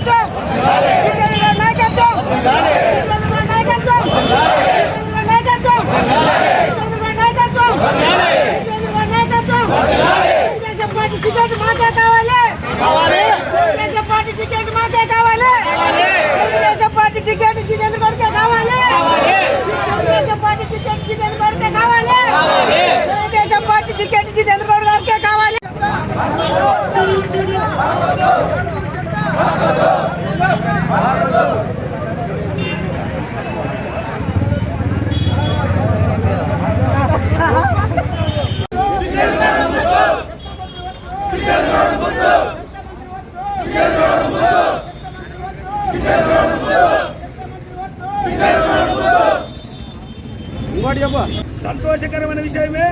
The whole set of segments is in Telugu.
నాయకత్వం జితేంద్ర గౌడ్ నాయకత్వం జితేంద్ర గౌడ్ నాయకత్వం జితేంద్ర గౌడ్ నాయకత్వం జితేంద్ర గౌడ్ నాయకత్వం జితేంద్ర గౌడ్ నాయకత్వం తెలుగుదేశం పార్టీ టికెట్ మాకే కావాలి తెలుగుదేశం పార్టీ టికెట్ మాకే కావాలి తెలుగుదేశం పార్టీ టికెట్ జితేంద్ర గౌడ్కే కావాలి తెలుగుదేశం పార్టీ టికెట్ జితేంద్ర గౌడ్కే కావాలి తెలుగుదేశం పార్టీ టికెట్ జితేంద్ర గౌడ్ గారికే కావాలి సంతోషకరమైన విషయమే.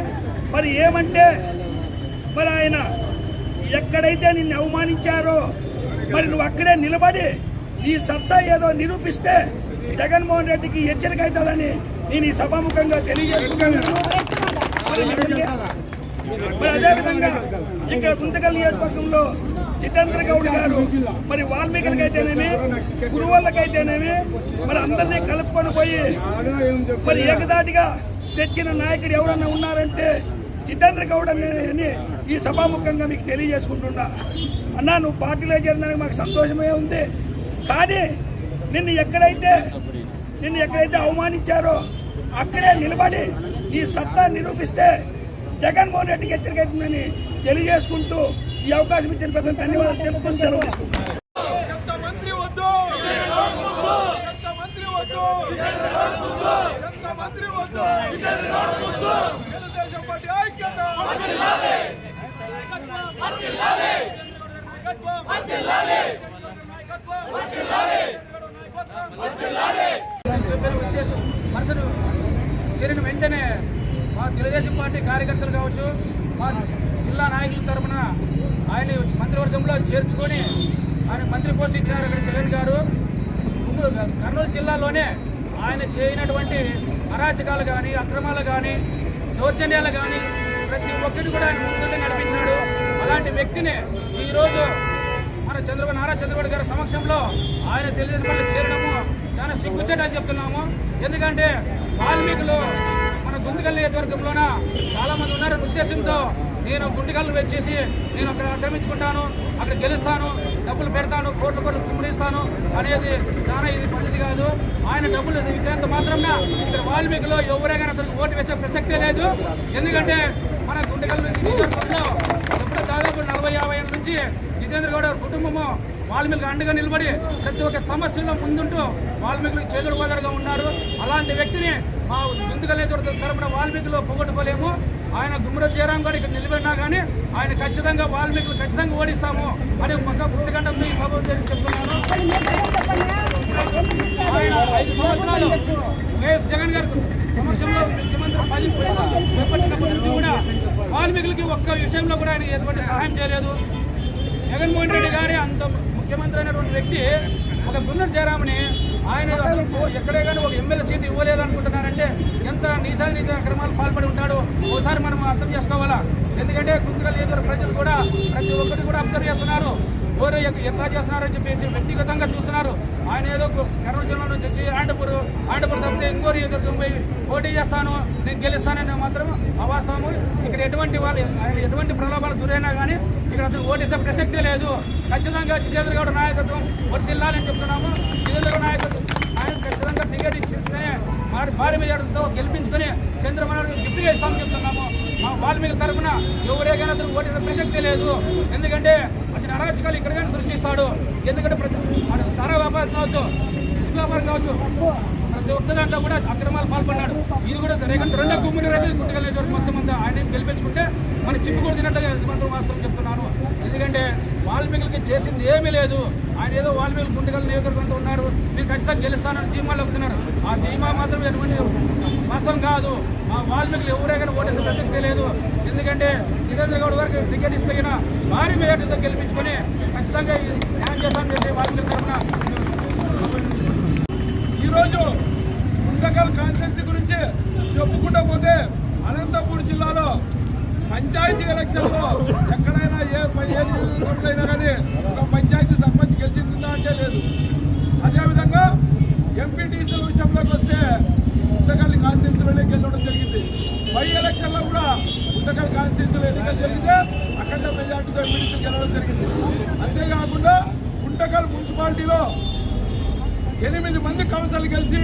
మరి ఏమంటే మరి ఆయన ఎక్కడైతే నిన్ను అవమానించారో మరి నువ్వు అక్కడే నిలబడి నీ సత్తా ఏదో నిరూపిస్తే జగన్మోహన్ రెడ్డికి హెచ్చరిక అవుతుందని నేను ఈ సభాముఖంగా తెలియజేస్తున్నాను. మరి అదేవిధంగా ఇక్కడ సుంతకల్ నియోజకవర్గంలో జితేంద్ర గౌడ్ గారు మరి వాల్మీకులకైతేనేమి గురువులకైతేనేమి మరి అందరినీ కలుపుకొని పోయి మరి ఏకదాటిగా తెచ్చిన నాయకుడు ఎవరన్నా ఉన్నారంటే జితేంద్ర గౌడ్ అని ఈ సభాముఖంగా మీకు తెలియజేసుకుంటున్నా. అన్నా నువ్వు పార్టీలో చేరడానికి మాకు సంతోషమే ఉంది. కానీ నిన్ను ఎక్కడైతే నిన్ను ఎక్కడైతే అవమానించారో అక్కడే నిలబడి ఈ సత్తా నిరూపిస్తే జగన్మోహన్ రెడ్డికి హెచ్చరిక అవుతుందని తెలియజేసుకుంటూ ఈ అవకాశం ఇచ్చిన పెద్ద ధన్యవాదాలు తెలుపుతూ సెలవు తీసుకుంటున్నాను. ఎంత మంత్రి వద్దు? ఎంత మంత్రి వద్దు? ఎంత మంత్రి వద్దు? తెలుగుదేశం పార్టీ ఐక్యత! చెప్పిన ఉద్దేశం మనసును చేరిన వెంటనే మా తెలుగుదేశం పార్టీ కార్యకర్తలు కావచ్చు మా జిల్లా నాయకుల తరపున ఆయన మంత్రివర్గంలో చేర్చుకొని ఆయన మంత్రి పోస్ట్ ఇచ్చినారు ఇక్కడ జగన్ గారు. కర్నూలు జిల్లాలోనే ఆయన చేయనటువంటి అరాచకాలు కానీ అక్రమాలు కానీ దౌర్జన్యాలు కానీ ప్రతి ఒక్కటి కూడా ఆయన ముందుగా నడిపించినాడు. అలాంటి వ్యక్తిని ఈరోజు మన చంద్రబాబు నారా చంద్రబాబు గారి సమక్షంలో ఆయన తెలుగుదేశం పార్టీ చేరడము చాలా సిగ్గుచేట అని చెప్తున్నాము. ఎందుకంటే వాల్మీకులు మన గుంతకల్ నియోజకవర్గంలోన చాలా మంది ఉన్నారనే ఉద్దేశంతో నేను గుంటకల్లు వచ్చేసి నేను అక్కడ ఆక్రమించుకుంటాను అక్కడ గెలుస్తాను డబ్బులు పెడతాను కోట్లు కోట్లు కుమ్మడిస్తాను అనేది చాలా ఇది పద్ధతి కాదు. ఆయన డబ్బులు ఇచ్చేంత మాత్రమే ఇక్కడ వాల్మీకులు ఎవరైనా అతనికి ఓటు వేసే ప్రసక్తే లేదు. ఎందుకంటే మన గుంటకల్ నియోజకవర్గంలో ఇప్పుడు దాదాపు నలభై యాభై నుంచి జితేంద్ర గౌడ్ గారి కుటుంబము వాల్మీకి అండగా నిలబడి ప్రతి ఒక్క సమస్యలో ముందుంటూ వాల్మీకులకు చేదుడు బోదడుగా ఉన్నారు. అలాంటి వ్యక్తిని మా ముందుగా తరపున వాల్మీకులు పోగొట్టుకోలేము. ఆయన గుమ్మర జయరాం గారు ఇక్కడ నిలబడినా కానీ ఆయన ఖచ్చితంగా వాల్మీకులు ఖచ్చితంగా ఓడిస్తాము అని ఒక పుట్టగంటం ఈ సభ చెప్తున్నాను ఆయన ఐదు సంవత్సరాలు వైఎస్ జగన్ గారు సమక్షంలో ముఖ్యమంత్రి పది చేపట్టినప్పటి నుంచి కూడా వాల్మీకులకి ఒక్క విషయంలో కూడా ఆయన ఎటువంటి సహాయం చేయలేదు. జగన్మోహన్ రెడ్డి గారి అంత ముఖ్యమంత్రి అయినటువంటి వ్యక్తి ఒక గున్నర్ జయరామని ఆయన అసలు ఎక్కడే కానీ ఒక ఎమ్మెల్యే సీట్ ఇవ్వలేదు అనుకుంటున్నారంటే ఎంత నీచా నీచ క్రమాలు పాల్పడి ఉంటాడో ఒకసారి మనం అర్థం చేసుకోవాలా? ఎందుకంటే గుంతకల్ నియోజకవర్గ ప్రజలు కూడా ప్రతి ఒక్కటి కూడా అబ్జర్వ్ చేస్తున్నారు. ఎవరు ఎట్లా చేస్తున్నారని చెప్పేసి వ్యక్తిగతంగా చూస్తున్నారు. ఆయన ఏదో కర్నూలు జిల్లా నుంచి వచ్చి తప్పితే ఇంకో నియోజకవర్గం పోయి పోటీ చేస్తాను నేను గెలుస్తానని మాత్రం అవాస్తవము. ఇక్కడ ఎటువంటి వాళ్ళు ఎటువంటి ప్రలోభాలు గురైనా కానీ ఇక్కడ అతను ఓటేసే ప్రసక్తే లేదు. ఖచ్చితంగా జితేంద్ర గౌడ్ నాయకత్వం వర్తిల్లాలని చెప్తున్నాము. జితేంద్ర నాయకత్వం ఆయన ఖచ్చితంగా టికెట్ ఇచ్చిస్తేనే భారీ భారీ మెజార్టీతో గెలిపించుకొని చంద్రబాబు నాయుడు గిఫ్ట్గా ఇస్తామని చెప్తున్నాము. మా వాల్మీకి తరఫున ఎవరే కానీ అతను ఓటేసే ప్రసక్తే లేదు. ఎందుకంటే అతని అరాచకాలు ఇక్కడ కానీ సృష్టిస్తాడు. ఎందుకంటే ప్రతి సారా వ్యాపారం కావచ్చు శిశు వ్యాపారం కావచ్చు ప్రతి ఒక్క దాంట్లో కూడా అక్రమాలు పాల్పడ్డాడు. ఇది కూడా సరే కానీ రెండో గుమ్మడి రైతు గుంటకల్ మొత్తం అంతా ఆయన గెలిపించుకుంటే మన చిప్పు కూడా తిన్నట్టుగా ఇది మాత్రం వాస్తవం చెప్తున్నాను. ఎందుకంటే వాల్మీకులకి చేసింది ఏమీ లేదు. ఆయన ఏదో వాల్మీకులు గుంటకల్ నియోజకవర్గంతో ఉన్నారు. మీరు ఖచ్చితంగా గెలుస్తానని ధీమాలో అవుతున్నారు ఆ ధీమా మాత్రం ఎటువంటి వాస్తవం కాదు. ఆ వాల్మీకులు ఎవరైనా ఓటేసే ప్రసక్తే లేదు. ఎందుకంటే జితేంద్ర గౌడ్ గారికి టికెట్ ఇస్తే భారీ మెజార్టీతో గెలిపించుకొని ఖచ్చితంగా ఈ న్యాయం చేస్తామని చెప్పి వాల్మీకుల తరఫున ఈరోజు గుంటకల్ కాన్స్టెన్సీ గురించి చెప్పుకుంటూ పోతే అనంతపూర్ జిల్లాలో పంచాయతీ ఎలక్షన్లో ఎక్కడైనా ఏ ఏ నియోజకవర్గంలో కానీ ఒక పంచాయతీ సర్పంచ్ గెలిచిందా అంటే లేదు. అదేవిధంగా ఎంపీటీసీల విషయంలోకి వస్తే గుంటకల్ కాన్స్టెన్సీలోనే గెలవడం జరిగింది. పై ఎలక్షన్లో కూడా గుండకల్ కాన్స్టెన్సీలో ఎన్నికలు జరిగితే అఖండ మెజార్టీతో ఎంపీటీసీలు గెలవడం జరిగింది. అంతేకాకుండా గుంటకల్ మున్సిపాలిటీలో ఎనిమిది మంది కౌన్సిల్ గెలిచి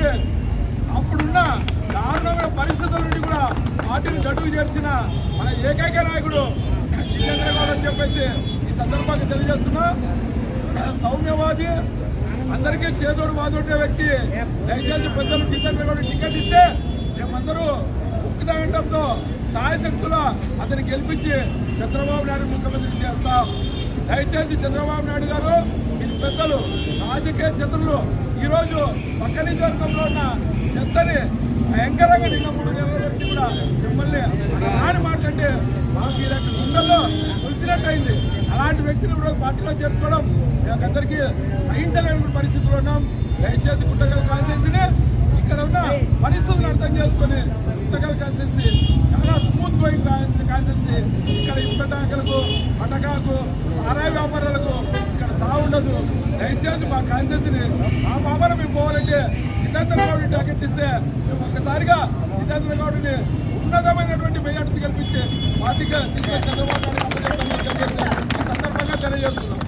అప్పుడున్న దారుణమైన పరిస్థితుల నుండి కూడా పార్టీని గడువు చేర్చిన మన ఏకైక నాయకుడు జితేంద్ర అని చెప్పేసి ఈ సందర్భాన్ని తెలియజేస్తున్నా. సౌమ్యవాది అందరికీ చేదోడు వాదోడే వ్యక్తి. దయచేసి పెద్దలు జితేంద్ర టికెట్ ఇస్తే మేమందరూ ఉక్కుదాగంటంతో సాయశక్తుల అతన్ని గెలిపించి చంద్రబాబు నాయుడు ముఖ్యమంత్రి చేస్తాం. దయచేసి చంద్రబాబు నాయుడు గారు ఇది పెద్దలు రాజకీయ చంద్రులు ఈరోజు పక్క నియోజకవర్గంలో ఉన్న చెత్తని భయంకరంగా నిన్న మూడు నెలల వరకు కూడా మిమ్మల్ని నాని మాట్లాడితే మాకు ఇలాంటి గుండెల్లో తొలిచినట్టయింది అలాంటి వ్యక్తిని ఈరోజు పార్టీలో చేర్చుకోవడం మాకందరికీ సహించలేని పరిస్థితుల్లో ఉన్నాం. దయచేసి గుంటగల కాన్సెన్సీని ఇక్కడ ఉన్న పరిస్థితులను అర్థం చేసుకొని గుంటగల కాన్సెన్సీ చాలా స్మూత్ గోయింగ్ కాన్సెన్సీ ఇక్కడ ఇసుకటాకలకు పటకాకు సారాయి వ్యాపారాలకు ఇక్కడ తావుండదు. దయచేసి మా కాన్సెన్సీని మా వ్యాపారం మేము పోవాలంటే జితేంద్ర గౌడ్ని టాకెట్ ఇస్తే మేము ఒక్కసారిగా జితేంద్ర గౌడ్ని ఉన్నతమైనటువంటి మెజార్టీ కల్పించి పార్టీగా తీసుకొని చంద్రబాబు నాయుడు అప్పచెప్పమని చెప్పేసి ఈ సందర్భంగా తెలియజేస్తున్నాం.